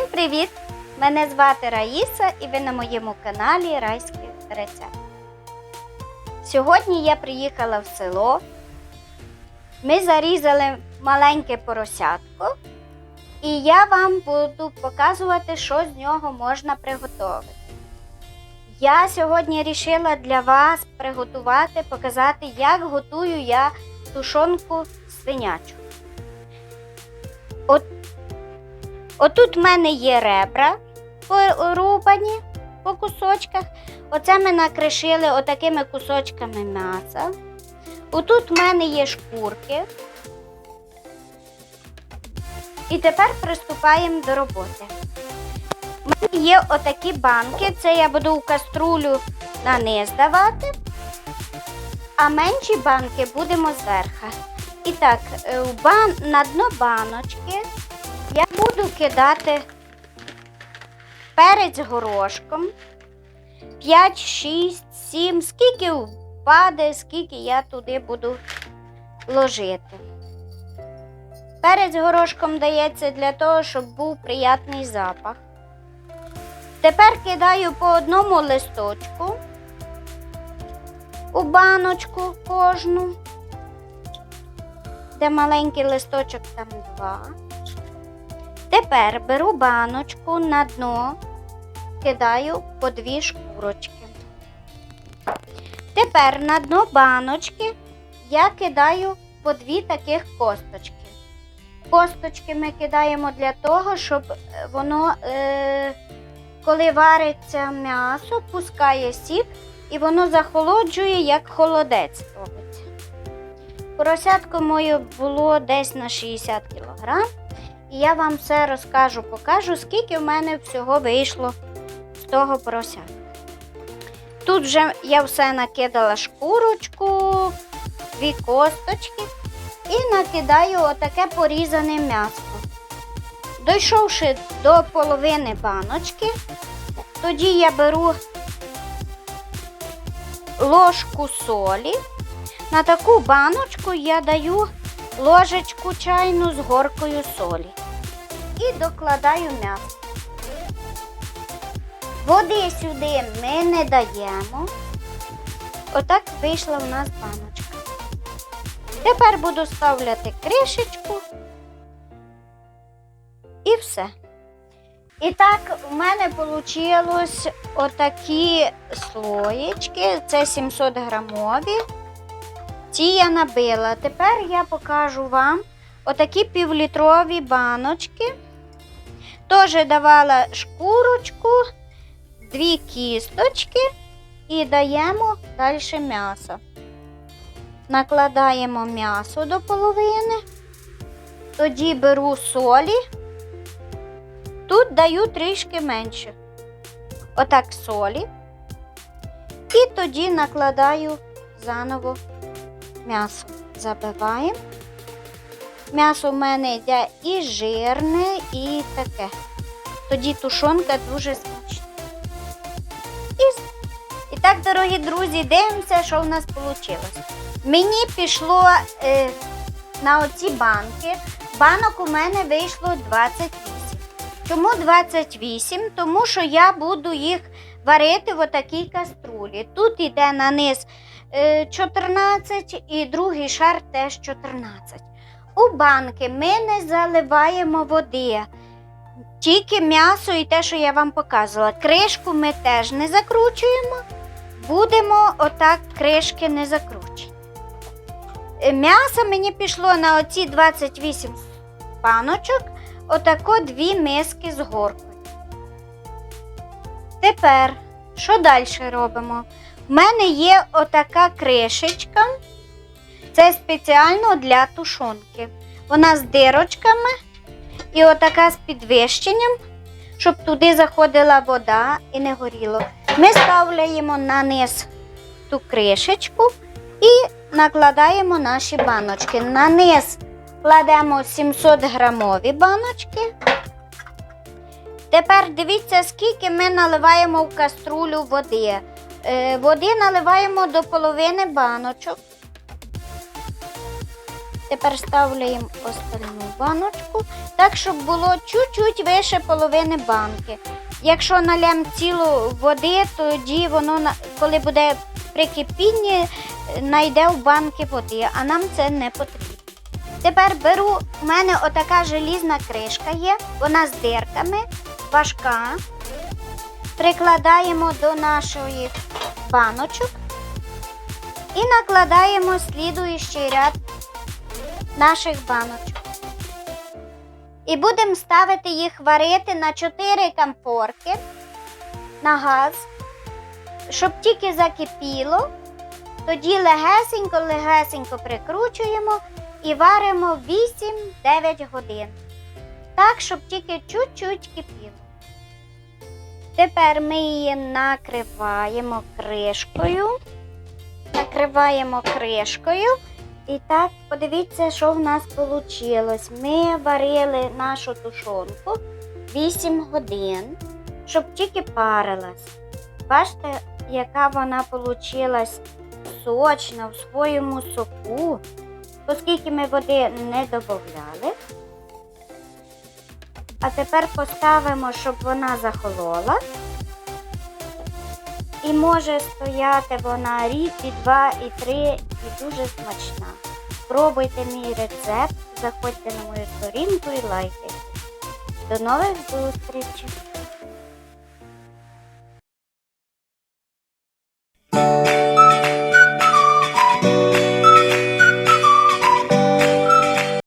Всім привіт! Мене звати Раїса і ви на моєму каналі Райський рецепт. Сьогодні я приїхала в село. Ми зарізали маленьке поросятко, і я вам буду показувати, що з нього можна приготувати. Я сьогодні вирішила для вас приготувати, показати, як готую я тушонку свинячу. Отут в мене є ребра порубані по кусочках. Оце ми накришили отакими кусочками м'яса. Отут в мене є шкурки. І тепер приступаємо до роботи. У мене є отакі банки. Це я буду у каструлю на низ давати, а менші банки будемо зверху. І так, е, на дно баночки буду кидати перець горошком 5, 6, 7, скільки впаде, скільки я туди буду ложити. Перець горошком дається для того, щоб був приятний запах. Тепер кидаю по одному листочку у баночку кожну, де маленький листочок, там два. Тепер беру баночку на дно, кидаю по дві шкурочки. Тепер на дно баночки я кидаю по дві таких косточки. Косточки ми кидаємо для того, щоб е, воно, е, коли вариться м'ясо, пускає сік і воно захолоджує, як холодець робиться. Поросятко моє було десь на 60 кг. І я вам все розкажу, покажу, скільки в мене всього вийшло з того поросятка. Тут вже я все накидала шкурочку, дві косточки і накидаю отаке порізане м'ясо. Дійшовши до половини баночки, тоді я беру ложку солі. На таку баночку я даю ложечку чайну з горкою солі і докладаю м'ясо. Води сюди ми не даємо. Отак вийшла в нас баночка. Тепер буду ставляти кришечку і все. І так, у мене вийшло отакі слоєчки, це 700 грамові. Ці я набила. Тепер я покажу вам отакі півлітрові баночки. Теж давала шкурочку, дві кісточки і даємо далі м'ясо. Накладаємо м'ясо до половини, тоді беру солі, тут даю трішки менше. Отак солі. І тоді накладаю заново м'ясо. Забиваємо. М'ясо в мене йде і жирне, і таке. Тоді тушонка дуже смачна. І, і так, дорогі друзі, дивимося, що в нас вийшло. Мені пішло е, на оці банки. Банок у мене вийшло 28. Чому 28? Тому що я буду їх варити в отакій каструлі. Тут йде на низ е, 14 і другий шар теж 14. У банки ми не заливаємо води, тільки м'ясо і те, що я вам показувала. Кришку ми теж не закручуємо, будемо отак кришки не закручені. Е, М'ясо мені пішло на оці 28 паночок, отако дві миски з горкою. Тепер, що далі робимо? У мене є отака кришечка. Це спеціально для тушонки. Вона з дирочками і отака з підвищенням, щоб туди заходила вода і не горіло. Ми ставляємо на низ ту кришечку і накладаємо наші баночки. На низ кладемо 700 грамові баночки. Тепер дивіться, скільки ми наливаємо в каструлю води. Е, Води наливаємо до половини баночок. Тепер ставляємо остальну баночку, так, щоб було чуть-чуть вище половини банки. Якщо налям цілу води, тоді воно, коли буде при кипінні, найде в банки води, а нам це не потрібно. Тепер беру, у мене отака желізна кришка є, вона з дирками, важка. Прикладаємо до нашої баночок і накладаємо слідуючий ряд наших баночок. І будемо ставити їх варити на 4 камфорки на газ, щоб тільки закипіло. Тоді легесенько-легесенько прикручуємо і варимо 8-9 годин. Так, щоб тільки чуть-чуть кипіло. Тепер ми її накриваємо кришкою. Накриваємо кришкою. І так, подивіться, що в нас вийшло. Ми варили нашу тушонку 8 годин, щоб тільки парилась. Бачите, яка вона вийшла сочна в своєму соку, оскільки ми води не додавали. А тепер поставимо, щоб вона захолола. І може стояти вона рік, і два, і три, і дуже смачна. Пробуйте мій рецепт, заходьте на мою сторінку і лайкайте. До нових зустрічей!